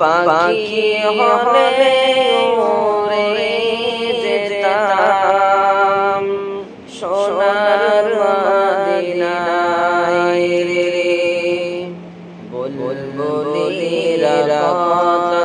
পাখি হলে ওরে যেতাম। সোনার মাদিনায় রে বুলবুলিরা কথা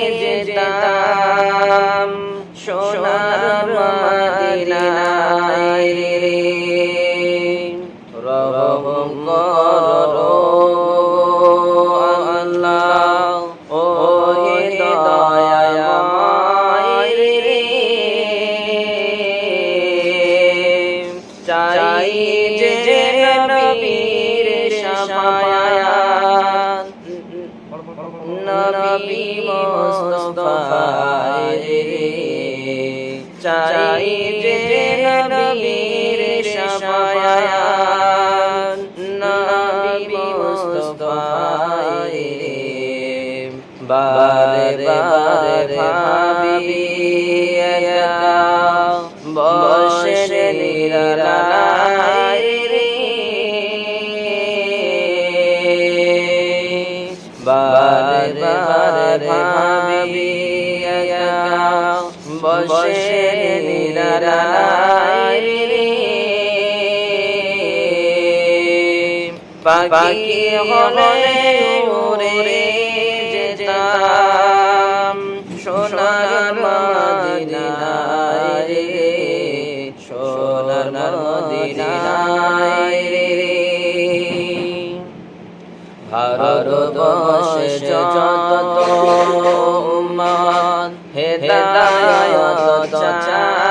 রহম করো বসে বারে বারে ভাবি বসে পাখি হলে ওরে যেতাম সোনার মদিনায় রে সোনার মদিনায় রে। ভারতবর্ষে যত উম্মত হেদায়ত চায়